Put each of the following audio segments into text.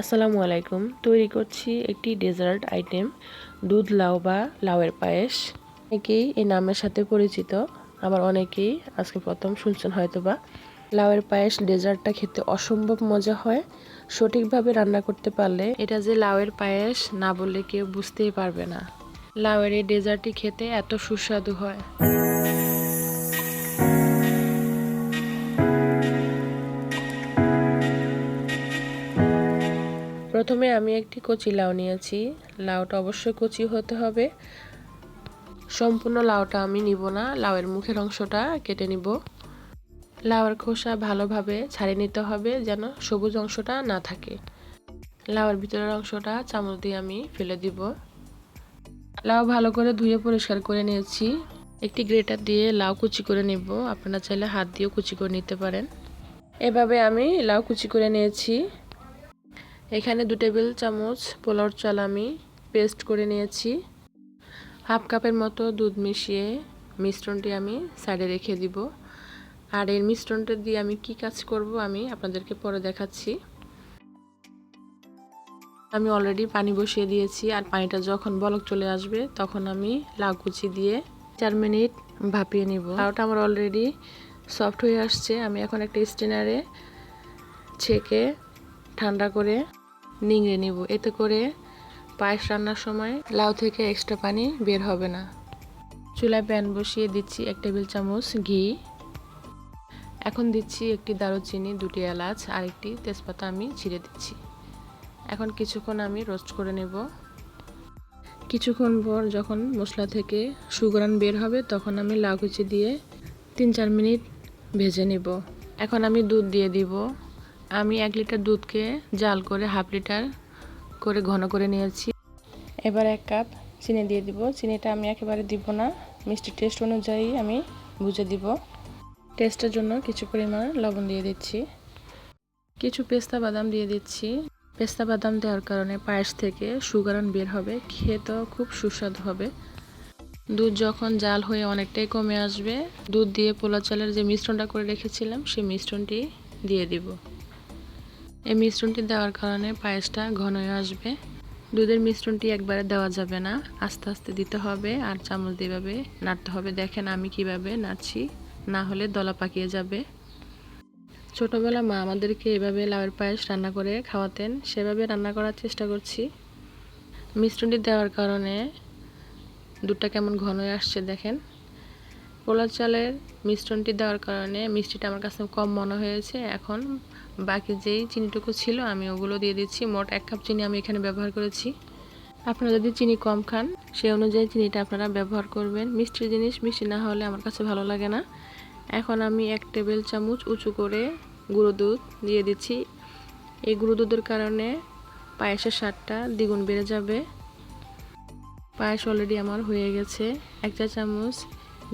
আসসালামু আলাইকুম। তৈরি করছি একটি ডেজার্ট আইটেম, দুধ লাউ বা লাউয়ের পায়েস। অনেকেই এই নামের সাথে পরিচিত, আবার অনেকেই আজকে প্রথম শুনছেন হয়তো বা লাউয়ের পায়েস ডেজার্টটা খেতে অসম্ভব মজা হয়। সঠিকভাবে রান্না করতে পারলে এটা যে লাউয়ের পায়েস না বললে কেউ বুঝতেই পারবে না। লাউয়ের এই ডেজার্টটি খেতে এত সুস্বাদু হয়। প্রথমে আমি একটি কচি লাউ নিয়েছি। লাউটা অবশ্যই কচি হতে হবে। সম্পূর্ণ লাউটা আমি নিব না। লাউয়ের মুখের অংশটা কেটে নিব। লাউয়ের খোসা ভালোভাবে ছাড়িয়ে নিতে হবে যেন সবুজ অংশটা না থাকে। লাউয়ের ভিতরের অংশটা চামচ দিয়ে আমি ফেলে দিব। লাউ ভালো করে ধুয়ে পরিষ্কার করে নিয়েছি। একটি গ্রেটার দিয়ে লাউ কুচি করে নিব। আপনারা চাইলে হাত দিয়েও কুচি করে নিতে পারেন। এভাবে আমি লাউ কুচি করে নিয়েছি। এখানে দু টেবিল চামচ পোলাওর চাল আমি পেস্ট করে নিয়েছি। হাফ কাপের মতো দুধ মিশিয়ে মিশ্রণটি আমি সাইডে রেখে দিব। আর এর মিশ্রণটা দিয়ে আমি কি কাজ করব আমি আপনাদেরকে পরে দেখাচ্ছি। আমি অলরেডি পানি বসিয়ে দিয়েছি আর পানিটা যখন বলক চলে আসবে তখন আমি লাউ কুচি দিয়ে চার মিনিট ভাপিয়ে নিব। লাউটা আমার অলরেডি সফট হয়ে আসছে। আমি এখন একটা স্টেনারে ছেঁকে ঠান্ডা করে নিংড়ে নিব। এতে করে পায়েস রান্নার সময় লাউ থেকে এক্সট্রা পানি বের হবে না। চুলায় প্যান বসিয়ে দিচ্ছি এক টেবিল চামচ ঘি। এখন দিচ্ছি একটি দারুচিনি, দুটি এলাচ, আর একটি তেজপাতা আমি ছিঁড়ে দিচ্ছি। এখন কিছুক্ষণ আমি রোস্ট করে নেব। কিছুক্ষণ পর যখন মশলা থেকে সুগরান বের হবে, তখন আমি লাউ কুচি দিয়ে তিন চার মিনিট ভেজে নেব। এখন আমি দুধ দিয়ে দিব। আমি এক লিটার দুধকে জাল করে হাফ লিটার করে ঘন করে নিয়েছি। এবার এক কাপ চিনি দিয়ে দিব। চিনিটা আমি একেবারে দিব না। মিষ্টি টেস্ট অনুযায়ী আমি বুঝে দিব। টেস্টের জন্য কিছু পরিমাণ লবণ দিয়ে দিচ্ছি। কিছু পেস্তা বাদাম দিয়ে দিচ্ছি। পেস্তা বাদাম দেওয়ার কারণে পায়েস থেকে সুগারান বের হবে। খেতেও খুব সুস্বাদু হবে। দুধ যখন জাল হয়ে অনেকটাই কমে আসবে, দুধ দিয়ে পোলা চালের যে মিশ্রণটা করে রেখেছিলাম, সেই মিশ্রণটি দিয়ে দিব। এই মিশ্রণটি দেওয়ার কারণে পায়েসটা ঘন হয়ে আসবে। দুধের মিশ্রণটি একবারে দেওয়া যাবে না। আস্তে আস্তে দিতে হবে আর চামচ দিয়ে নাড়তে হবে। দেখেন আমি কীভাবে নাড়ছি, না হলে দলা পাকিয়ে যাবে। ছোটোবেলা মা আমাদেরকে এভাবে লাউয়ের পায়েস রান্না করে খাওয়াতেন। সেভাবে রান্না করার চেষ্টা করছি। মিশ্রণটি দেওয়ার কারণে দুধটা কেমন ঘন হয়ে আসছে দেখেন। পোলার চালের মিশ্রণটি দেওয়ার কারণে মিষ্টিটা আমার কাছে কম মনে হয়েছে। এখন বাকি যেই চিনিটুকু ছিল আমি ওগুলো দিয়ে দিচ্ছি। মোট এক কাপ চিনি আমি এখানে ব্যবহার করেছি। আপনারা যদি চিনি কম খান, সেই অনুযায়ী চিনিটা আপনারা ব্যবহার করবেন। মিষ্টির জিনিস, মিষ্টি না হলে আমার কাছে ভালো লাগে না। এখন আমি এক টেবিল চামচ উঁচু করে গুঁড়ো দুধ দিয়ে দিচ্ছি। এই গুঁড়ো দুধের কারণে পায়েসের স্বাদটা দ্বিগুণ বেড়ে যাবে। পায়েস অলরেডি আমার হয়ে গেছে। এক চা চামচ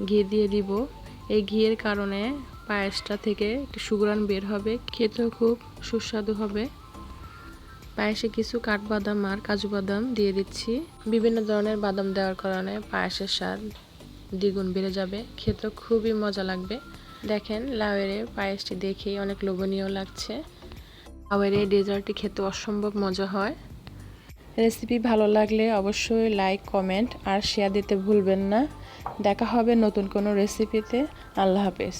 ঘি দিয়ে দিব। এই ঘিয়ের কারণে পায়েসটা থেকে একটু সুগ্রান বের হবে, খেতেও খুব সুস্বাদু হবে। পায়েসে কিছু কাঠবাদাম আর কাজু বাদাম দিয়ে দিচ্ছি। বিভিন্ন ধরনের বাদাম দেওয়ার কারণে পায়েসের স্বাদ দ্বিগুণ বেড়ে যাবে খেতে খুবই মজা লাগবে। দেখেন, লাউয়ের পায়েসটি দেখেই অনেক লোভনীয় লাগছে। লাউয়ের এই ডেজার্টটি খেতে অসম্ভব মজা হয়। রেসিপি ভালো লাগলে অবশ্যই লাইক, কমেন্ট আর শেয়ার দিতে ভুলবেন না। দেখা হবে নতুন কোনো রেসিপিতে। আল্লাহ হাফেজ।